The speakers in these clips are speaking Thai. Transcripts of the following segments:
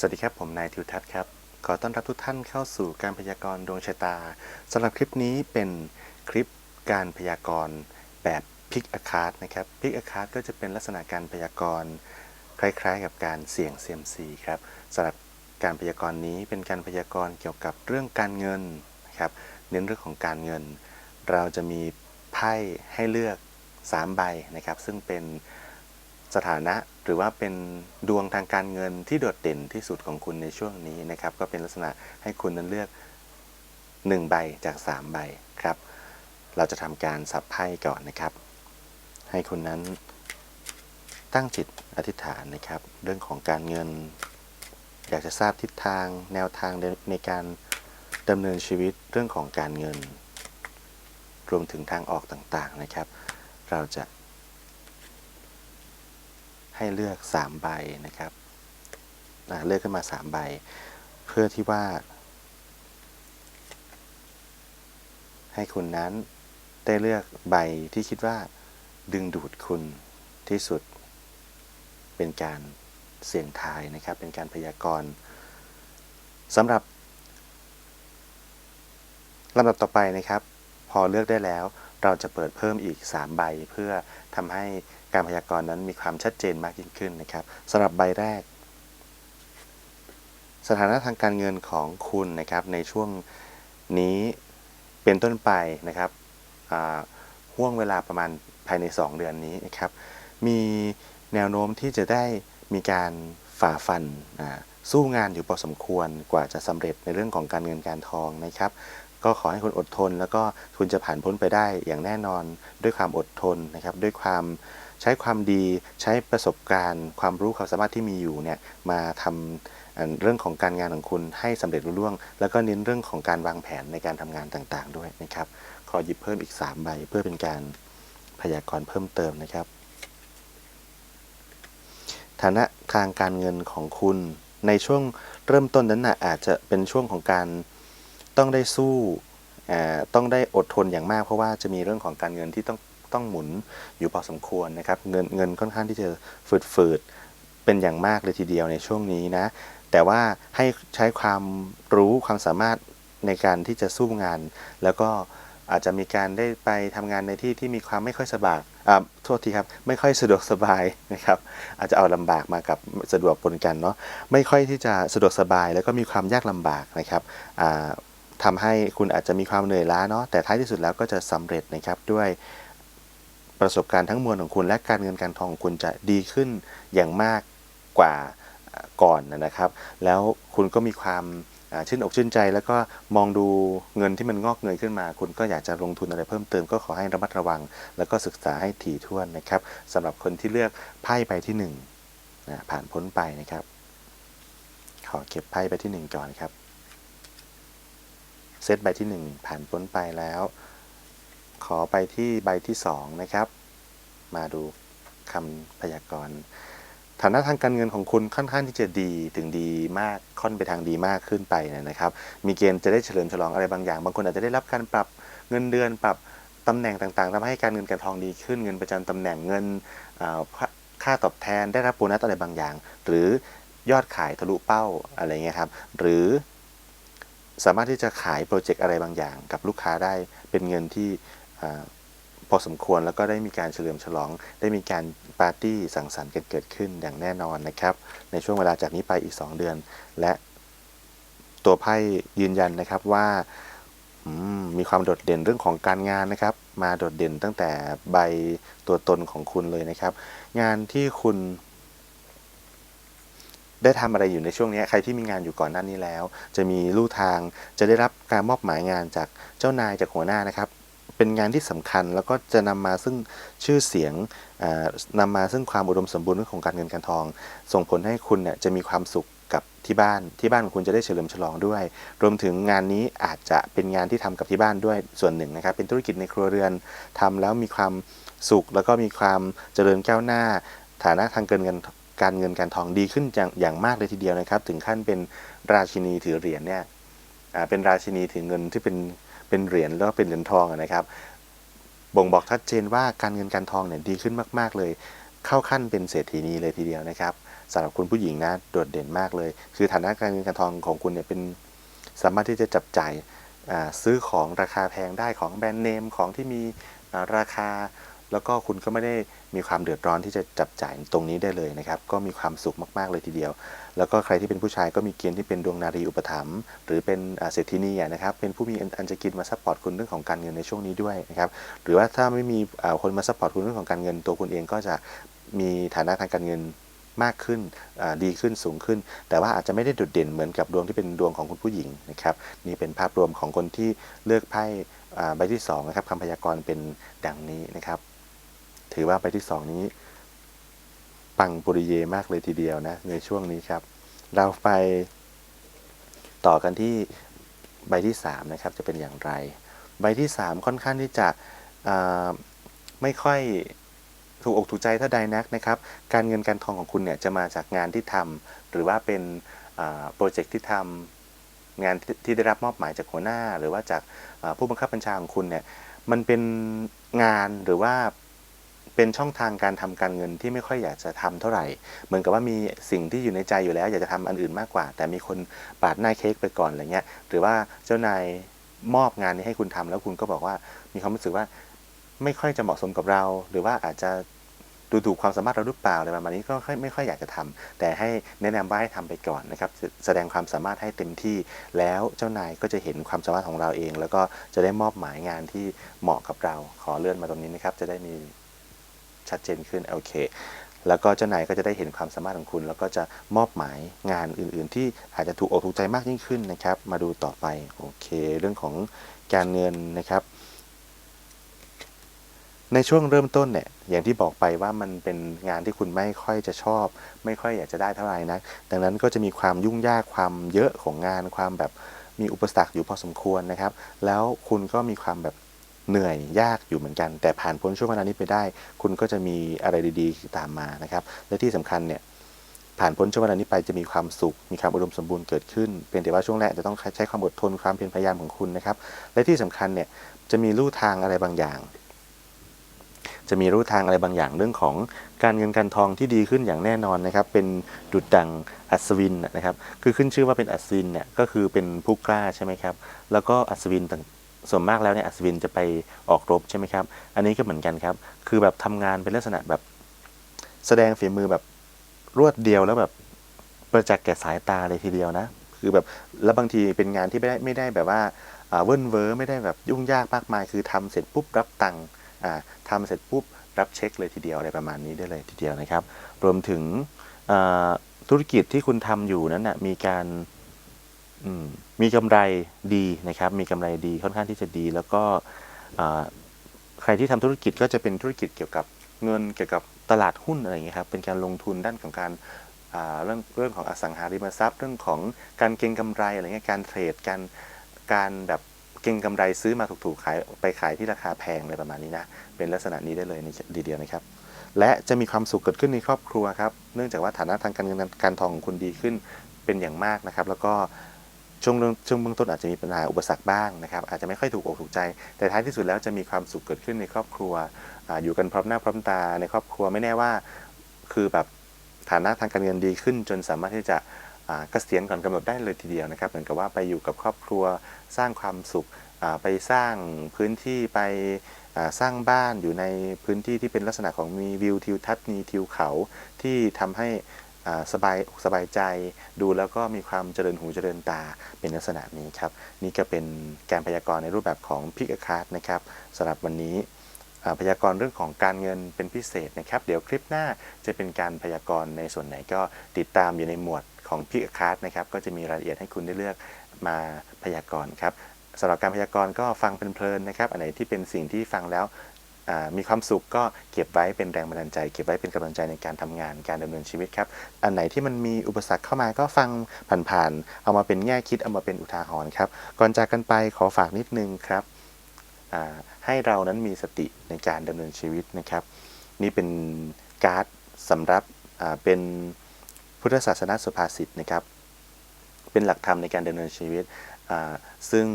สวัสดีครับ ผมนายทิวทัศน์ครับ ขอต้อนรับทุกท่านเข้าสู่การพยากรณ์ดวงชะตาสำหรับคลิปนี้เป็นคลิปการพยากรณ์แบบพิกอาคาร์นะครับพิกอาคาร์ก็จะเป็นลักษณะการพยากรณ์คล้ายๆ กับการเสี่ยงเซียมซีครับสำหรับการพยากรณ์นี้เป็นการพยากรณ์เกี่ยวกับเรื่องการเงินนะครับเน้นเรื่องของการเงิน เราจะมีไพ่ให้เลือก 3 ใบนะครับ ซึ่งเป็นสถานะ หรือว่าเป็นดวงทางการเงินที่โดดเด่นที่สุดของคุณในช่วงนี้นะครับ ก็เป็นลักษณะให้คุณนั้นเลือก 1 ใบจาก 3 ใบครับ เราจะทำการสับไพ่ก่อนนะครับ ให้คุณนั้นตั้งจิตอธิษฐานนะครับ เรื่องของการเงิน อยากจะทราบทิศทางแนวทางในในการดำเนินชีวิตเรื่องของการเงิน รวมถึงทางออกต่างๆนะครับ เราจะ ให้เลือก 3 ใบนะครับเลือกขึ้นมา 3 ใบ เพื่อที่ว่า ให้คุณนั้นได้เลือกใบที่คิดว่า ดึงดูดคุณที่สุด เป็นการเสี่ยงทายนะครับ เป็นการพยากรณ์สำหรับลำดับต่อไปนะครับ พอเลือกได้แล้ว เราจะเปิดเพิ่มอีก 3 ใบ เพื่อทำให้การพยากรณ์นั้นมีความชัดเจนมากยิ่งขึ้นนะครับสำหรับใบแรก สถานะทางการเงินของคุณนะครับในช่วงนี้เป็นต้นไปนะครับห่วงเวลาประมาณภายใน 2 เดือนนี้นะครับมีแนวโน้มที่จะได้มีการฝ่าฟันสู้งานอยู่พอสมควรกว่าจะสำเร็จในเรื่องของการเงินการทองนะครับ ก็ขอให้คุณอดทน แล้วก็คุณจะผ่านพ้นไปได้อย่างแน่นอนด้วยความอดทนนะครับ ด้วยความใช้ความดีใช้ประสบการณ์ ความรู้ความสามารถที่มีอยู่เนี่ยมาทำอ่าเรื่องของการงานของคุณให้สำเร็จรุ่ล่วง แล้วก็เน้นเรื่องของการวางแผนในการทำงานต่างๆ ด้วยนะครับ ขอหยิบเพิ่มอีก 3 ใบ เพื่อเป็นการพยากรณ์เพิ่มเติมนะครับ ฐานะทางการเงินของคุณในช่วงเริ่มต้นนั้นนะอาจจะเป็นช่วงของการ ต้องได้สู้ต้องได้อดทนอย่างมาก เพราะว่าจะมีเรื่องของการเงินที่ต้องต้องหมุนอยู่พอสมควรนะครับเงินเงินค่อนข้างที่จะฝืดฝืดเป็นอย่างมากเลยทีเดียวในช่วงนี้นะ แต่ว่าให้ใช้ความรู้ความสามารถในการที่จะสู้งาน แล้วก็อาจจะมีการได้ไปทำงานในที่ที่มีความไม่ค่อยสบายอ่าโทษทีครับ ไม่ค่อยสะดวกสบายนะครับ อาจจะเอาลำบากมากับสะดวกปนกันเนาะไม่ค่อยที่จะสะดวกสบาย แล้วก็มีความยากลำบากนะครับอ่า ทำให้คุณอาจจะมีความเหนื่อยล้าเนาะแต่ท้ายที่สุดแล้วก็จะสำเร็จนะครับด้วยประสบการณ์ทั้งมวลของคุณ และการเงินการทองของคุณจะดีขึ้นอย่างมากกว่าก่อนนะครับ แล้วคุณก็มีความชื่นอกชื่นใจ แล้วก็มองดูเงินที่มันงอกเงยขึ้นมา คุณก็อยากจะลงทุนอะไรเพิ่มเติมก็ขอให้ระมัดระวัง แล้วก็ศึกษาให้ถี่ถ้วนนะครับสำหรับคนที่เลือกไพ่ใบที่หนึ่งนะผ่านพ้นไปนะครับ ขอเก็บไพ่ใบที่หนึ่งก่อนครับ เซตใบที่หนึ่งผ่านพ้นไปแล้ว ขอไปที่ใบที่สองนะครับ มาดูคำพยากรณ์ฐานะทางการเงินของคุณค่อนข้างที่จะดีถึงดีมากค่อนไปทางดีมากขึ้นไปนะครับ มีเกณฑ์จะได้เฉลิมฉลองอะไรบางอย่าง บางคนอาจจะได้รับการปรับเงินเดือนปรับตำแหน่งต่างๆทำให้การเงินการทองดีขึ้น เงินประจำตำแหน่งเงินค่าตอบแทนได้รับโบนัสอะไรบางอย่าง หรือยอดขายทะลุเป้าอะไรเงี้ยครับ หรือ สามารถที่จะขายโปรเจกต์อะไรบางอย่าง กับลูกค้าได้เป็นเงินที่อพอสมควรแล้วก็ได้มีการเฉลิมฉลอง ได้มีการปาร์ตี้สังสรรค์กันเกิดขึ้นอย่างแน่นอนนะครับ ในช่วงเวลาจากนี้ไปอีก 2 เดือน และตัวไพ่ยืนยันนะครับว่ามีความโดดเด่นเรื่องของการงานนะครับ มาโดดเด่นตั้งแต่ใบตัวตนของคุณเลยนะครับ งานที่คุณ ได้ทำอะไรอยู่ในช่วงนี้ใครที่มีงานอยู่ก่อนหน้านี้แล้ว จะมีลู่ทางจะได้รับการมอบหมายงานจากเจ้านายจากหัวหน้านะครับ เป็นงานที่สำคัญแล้วก็จะนำมาซึ่งชื่อเสียงอ่านำมาซึ่งความอุดมสมบูรณ์เรื่องของการเงินการทอง ส่งผลให้คุณเนี่ยจะมีความสุขกับที่บ้านที่บ้านของคุณจะได้เฉลิมฉลองด้วย รวมถึงงานนี้อาจจะเป็นงานที่ทำกับที่บ้านด้วยส่วนหนึ่งนะครับ เป็นธุรกิจในครัวเรือนทำแล้วมีความสุขแล้วก็มีความเจริญก้าวหน้า ฐานะทางการเงิน การเงินการทองดีขึ้นอย่างางมากเลยทีเดียวนะครับ ถึงขั้นเป็นราชินีถือเหรียญเนี่ยเป็นราชินีถือเงินที่เป็นเป็นเหรียญแล้วเป็นเหรียญทองนะครับ บ่งบอกชัดเจนว่าการเงินการทองเนี่ยดีขึ้นมาก ๆ เลย เข้าขั้นเป็นเศรษฐีนีเลยทีเดียวนะครับสำหรับคุณผู้หญิงนะโดดเด่นมากเลย คือฐานะการเงินการทองของคุณเนี่ยเป็นสามารถที่จะจับจ่ายซื้อของราคาแพงได้ของแบรนด์เนมของที่มีราคา แล้วก็คุณก็ไม่ได้มีความเดือดร้อนที่จะจับจ่ายตรงนี้ได้เลยนะครับ ก็มีความสุขมากๆเลยทีเดียว แล้วก็ใครที่เป็นผู้ชายก็มีเกณฑ์ที่เป็นดวงนารีอุปถัมภ์หรือเป็นเศรษฐีนีนะครับ เป็นผู้มีอันจะกินมาซัพพอร์ตคุณเรื่องของการเงินในช่วงนี้ด้วยนะครับ หรือว่าถ้าไม่มีคนมาซัพพอร์ตคุณเรื่องของการเงินตัวคุณเองก็จะมีฐานะทางการเงินมากขึ้นดีขึ้นสูงขึ้น แต่ว่าอาจจะไม่ได้โดดเด่นเหมือนกับดวงที่เป็นดวงของคุณผู้หญิงนะครับ นี่เป็นภาพรวมของคนที่เลือกไพ่ใบที่สองนะครับคำพยากรณ์เป็นดังนี้นะครับ ถือว่าใบที่สองนี้ ปังปุริเยมากเลยทีเดียวนะ ในช่วงนี้ครับ เราไปต่อกันที่ใบที่สามนะครับ จะเป็นอย่างไร ใบที่สามค่อนข้างที่จะไม่ค่อยถูกอกถูกใจเท่าใดนักนะครับ การเงินการทองของคุณเนี่ยจะมาจากงานที่ทำหรือว่าเป็นโปรเจกต์ที่ทำงานที่ที่ได้รับมอบหมายจากหัวหน้า หรือว่าจากผู้บังคับบัญชาของคุณเนี่ยมันเป็นงานหรือว่า เป็นช่องทางการทำการเงินที่ไม่ค่อยอยากจะทำเท่าไหร่ เหมือนกับว่ามีสิ่งที่อยู่ในใจอยู่แล้ว อยากจะทำอันอื่นมากกว่า แต่มีคนปาดหน้าเค้กไปก่อนอะไรเงี้ยหรือว่าเจ้านายมอบงานนี้ให้คุณทำแล้วคุณก็บอกว่ามีความรู้สึกว่าไม่ค่อยจะเหมาะสมกับเรา หรือว่าอาจจะดูถูกความสามารถเราหรือเปล่าอะไรประมาณนี้ก็ไม่ค่อยอยากจะทำแต่ให้แนะนำว่าให้ทำไปก่อนนะครับ แสดงความสามารถให้เต็มที่แล้วเจ้านายก็จะเห็นความสามารถของเราเอง แล้วก็จะได้มอบหมายงานที่เหมาะกับเรา ขอเลื่อนมาตรงนี้นะครับ จะได้มี ชัดเจนขึ้นโอเค แล้วก็เจ้านายก็จะได้เห็นความสามารถของคุณ แล้วก็จะมอบหมายงานอื่น ๆ ที่อาจจะถูกอกถูกใจมากยิ่งขึ้นนะครับ มาดูต่อไปโอเค เรื่องของการเงินนะครับ ในช่วงเริ่มต้นเนี่ยอย่างที่บอกไปว่ามันเป็นงานที่คุณไม่ค่อยจะชอบ ไม่ค่อยอยากจะได้เท่าไหร่นักดังนั้นก็จะมีความยุ่งยากความเยอะของงานความแบบมีอุปสรรคอยู่พอสมควรนะครับ แล้วคุณก็มีความแบบ เหนื่อยยากอยู่เหมือนกัน แต่ผ่านพ้นช่วงเวลานี้ไปได้ คุณก็จะมีอะไรดีๆ ตามมานะครับ และที่สำคัญเนี่ยผ่านพ้นช่วงเวลานี้ไปจะมีความสุข มีความอุดมสมบูรณ์เกิดขึ้น เพียงแต่ว่าช่วงแรกจะต้องใช้ความอดทนความเพียรพยายามของคุณนะครับ และที่สำคัญเนี่ยจะมีลู่ทางอะไรบางอย่าง จะมีรูทางอะไรบางอย่างเรื่องของการเงินการทองที่ดีขึ้นอย่างแน่นอนนะครับ เป็นดุจดังอัศวินนะครับ คือขึ้นชื่อว่าเป็นอัศวินเนี่ยก็คือเป็นผู้กล้าใช่ไหมครับ แล้วก็อัศวินต่าง ส่วนมากแล้วเนี่ยอัศวินจะไปออกรบใช่ไหมครับ อันนี้ก็เหมือนกันครับ คือแบบทำงานเป็นลักษณะแบบแสดงฝีมือแบบรวดเดียวแล้วแบบประจักษ์แก่สายตาเลยทีเดียวนะ คือแบบแล้วบางทีเป็นงานที่ไม่ได้ไม่ได้แบบว่าเวิ้นเวอไม่ได้แบบยุ่งยากมากมาย คือทำเสร็จปุ๊บรับตังค์ทำเสร็จปุ๊บรับเช็คเลยทีเดียวอะไรประมาณนี้ได้เลยทีเดียวนะครับ รวมถึงธุรกิจที่คุณทำอยู่นั้นนะมีการ มีกำไรดีนะครับ มีกำไรดีค่อนข้างที่จะดี แล้วก็ใครที่ทำธุรกิจก็จะเป็นธุรกิจเกี่ยวกับเงินเกี่ยวกับตลาดหุ้นอะไรอย่างเงี้ครับ เป็นการลงทุนด้านของการเรื่องเรื่องของอสังหาริมทรัพย์ เรื่องของการเก็งกำไรอะไรเงี้ยการเทรดการการแบบเก็งกำไรซื้อมาถูกๆขายไปขายที่ราคาแพงอะไรประมาณนี้นะเป็นลักษณะนี้ได้เลยในดีเดียวนะครับ และจะมีความสุขเกิดขึ้นในครอบครัวครับ เนื่องจากว่าฐานะทางการเงินการทองของคุณดีขึ้นเป็นอย่างมากนะครับ แล้วก็ ช่วงเรื่องช่วงเบื้องต้นอาจจะมีปัญหาอุปสรรคบ้างนะครับอาจจะไม่ค่อยถูกอกถูกใจ แต่ท้ายที่สุดแล้วจะมีความสุขเกิดขึ้นในครอบครัวออยู่กันพร้อมหน้าพร้อมตาในครอบครัวไม่แน่ว่า คือแบบฐานะทางการเงินดีขึ้น จนสามารถที่จะเกษียณก่อนกำหนดได้เลยทีเดียวนะครับเหมือนกับว่าไปอยู่กับครอบครัวสร้างความสุขไปสร้างพื้นที่ไปสร้างบ้านอยู่ในพื้นที่ที่เป็นลักษณะของมีวิวทิวทัศน์มีทิวเขาที่ทำให้ สบายอกสบายใจ ดูแล้วก็มีความเจริญหูเจริญตาเป็นลักษณะนี้ครับ นี่ก็เป็นการพยากรณ์ในรูปแบบของพิกคาร์ดนะครับสำหรับวันนี้พยากรณ์เรื่องของการเงินเป็นพิเศษนะครับ เดี๋ยวคลิปหน้าจะเป็นการพยากรณ์ในส่วนไหนก็ติดตามอยู่ในหมวดของพิกคาร์ดนะครับก็จะมีรายละเอียดให้คุณได้เลือกมาพยากรณ์ครับสำหรับการพยากรณ์ก็ฟังเพลินๆนะครับ อันไหนที่เป็นสิ่งที่ฟังแล้ว มีความสุขก็เก็บไว้เป็นแรงบันดาลใจ เก็บไว้เป็นกำลังใจในการทำงานการดำเนินชีวิตครับ อันไหนที่มันมีอุปสรรคเข้ามาก็ฟังผ่านๆเอามาเป็นแง่คิดเอามาเป็นอุทาหรณ์ครับก่อนจากกันไปขอฝากนิดนึงครับให้เรานั้นมีสติในการดำเนินชีวิตนะครับ นี่เป็นการ์ดสำหรับเป็นพุทธศาสนาสุภาษิตนะครับ เป็นหลักธรรมในการดำเนินชีวิต ซึ่ง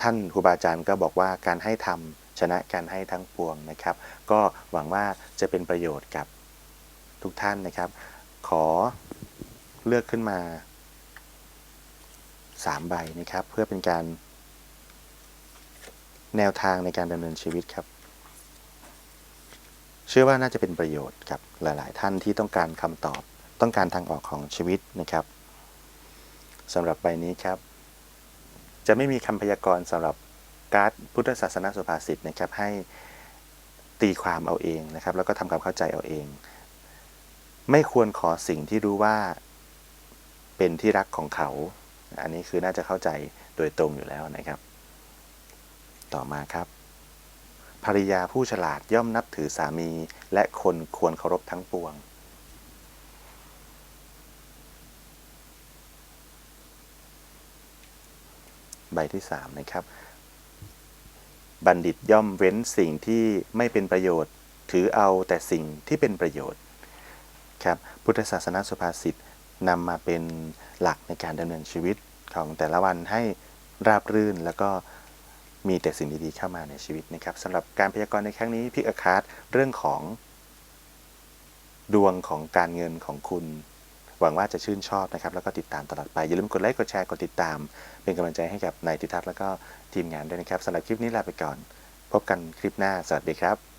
ท่านครูบาอาจารย์ก็บอกว่าการให้ธรรม ชนะการให้ทั้งปวงนะครับ ก็หวังว่าจะเป็นประโยชน์กับทุกท่านนะครับ ขอเลือกขึ้นมา3ใบนะครับ เพื่อเป็นการแนวทางในการดำเนินชีวิตครับเชื่อว่าน่าจะเป็นประโยชน์กับหลาย ๆ ท่านที่ต้องการคำตอบ ต้องการทางออกของชีวิตนะครับสำหรับใบนี้ครับ จะไม่มีคำพยากรณ์สำหรับ การ์ดพุทธศาสนาสุภาษิตนะครับให้ตีความเอาเองนะครับ แล้วก็ทำความเข้าใจเอาเอง ไม่ควรขอสิ่งที่รู้ว่าเป็นที่รักของเขา อันนี้คือน่าจะเข้าใจโดยตรงอยู่แล้วนะครับ ต่อมาครับภรรยาผู้ฉลาดย่อมนับถือสามีและคนควรเคารพทั้งปวง ใบที่ 3 นะครับ บัณฑิตย่อมเว้นสิ่งที่ไม่เป็นประโยชน์ ถือเอาแต่สิ่งที่เป็นประโยชน์ครับพุทธศาสนาสุภาษิตนำมาเป็นหลักในการดำเนินชีวิตของแต่ละวันให้ราบรื่นแล้วก็มีแต่สิ่งดีๆเข้ามาในชีวิตนะครับสำหรับการพยากรณ์ในครั้งนี้พิกอาคาร์ดเรื่องของดวงของการเงินของคุณ หวังว่าจะชื่นชอบนะครับแล้วก็ติดตามตลอดไป อย่าลืมกดไลค์กดแชร์กดติดตาม เป็นกำลังใจให้กับนายทิทัศน์แล้วก็ทีมงานด้วยนะครับสำหรับคลิปนี้ลาไปก่อน พบกันคลิปหน้าสวัสดีครับ